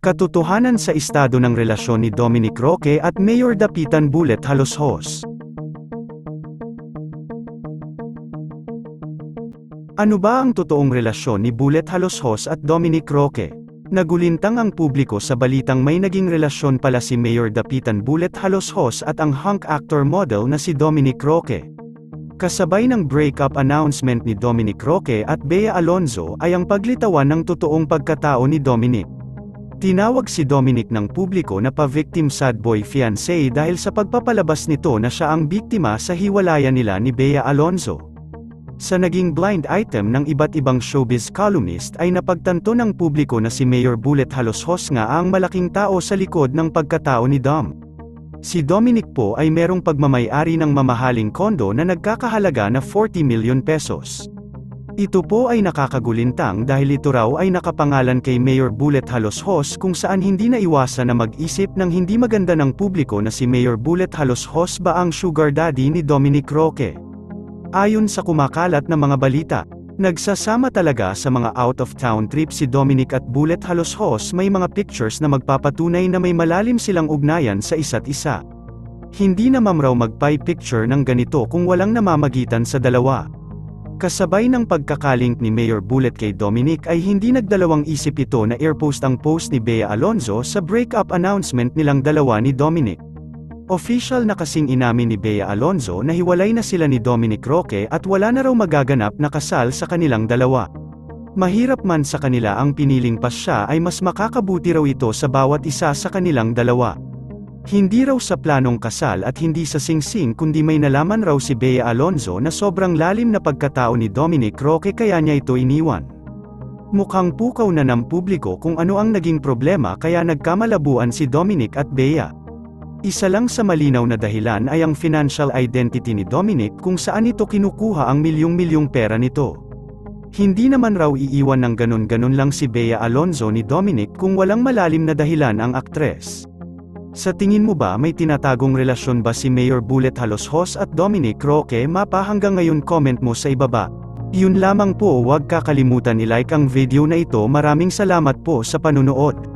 Katotohanan sa estado ng relasyon ni Dominic Roque at Mayor Dapitan Bullet Haloshos. Ano ba ang totoong relasyon ni Bullet Haloshos at Dominic Roque? Nagulintang ang publiko sa balitang may naging relasyon pala si Mayor Dapitan Bullet Haloshos at ang hunk actor model na si Dominic Roque. Kasabay ng breakup announcement ni Dominic Roque at Bea Alonzo ay ang paglitawan ng totoong pagkatao ni Dominic. Tinawag si Dominic ng publiko na pa-victim sad boy fiancé dahil sa pagpapalabas nito na siya ang biktima sa hiwalayan nila ni Bea Alonzo. Sa naging blind item ng iba't ibang showbiz columnist ay napagtanto ng publiko na si Mayor Bullet Haloshos nga ang malaking tao sa likod ng pagkatao ni Dom. Si Dominic po ay merong pagmamayari ng mamahaling kondo na nagkakahalaga na 40 million pesos. Ito po ay nakakagulintang dahil ito raw ay nakapangalan kay Mayor Bullet Haloshos kung saan hindi naiwasan na mag-isip ng hindi maganda ng publiko na si Mayor Bullet Haloshos ba ang sugar daddy ni Dominic Roque. Ayon sa kumakalat na mga balita, nagsasama talaga sa mga out-of-town trip si Dominic at Bullet Haloshos may mga pictures na magpapatunay na may malalim silang ugnayan sa isa't isa. Hindi na raw magpay picture ng ganito kung walang namamagitan sa dalawa. Kasabay ng pagkakalink ni Mayor Bullet kay Dominic ay hindi nagdalawang isip ito na airpost ang post ni Bea Alonzo sa breakup announcement nilang dalawa ni Dominic. Official na kasing inamin ni Bea Alonzo na hiwalay na sila ni Dominic Roque at wala na raw magaganap na kasal sa kanilang dalawa. Mahirap man sa kanila ang piniling pasya ay mas makakabuti raw ito sa bawat isa sa kanilang dalawa. Hindi raw sa planong kasal at hindi sa singsing kundi may nalaman raw si Bea Alonzo na sobrang lalim na pagkatao ni Dominic Roque kaya niya ito iniwan. Mukhang pukaw na ng publiko kung ano ang naging problema kaya nagkamalabuan si Dominic at Bea. Isa lang sa malinaw na dahilan ay ang financial identity ni Dominic kung saan ito kinukuha ang milyong-milyong pera nito. Hindi naman raw iiwan ng ganun-ganun lang si Bea Alonzo ni Dominic kung walang malalim na dahilan ang aktres. Sa tingin mo ba may tinatagong relasyon ba si Mayor Bullet Haloshos at Dominic Roque mapa hanggang ngayon comment mo sa ibaba. Yun lamang po huwag kakalimutan i-like ang video na ito maraming salamat po sa panunood.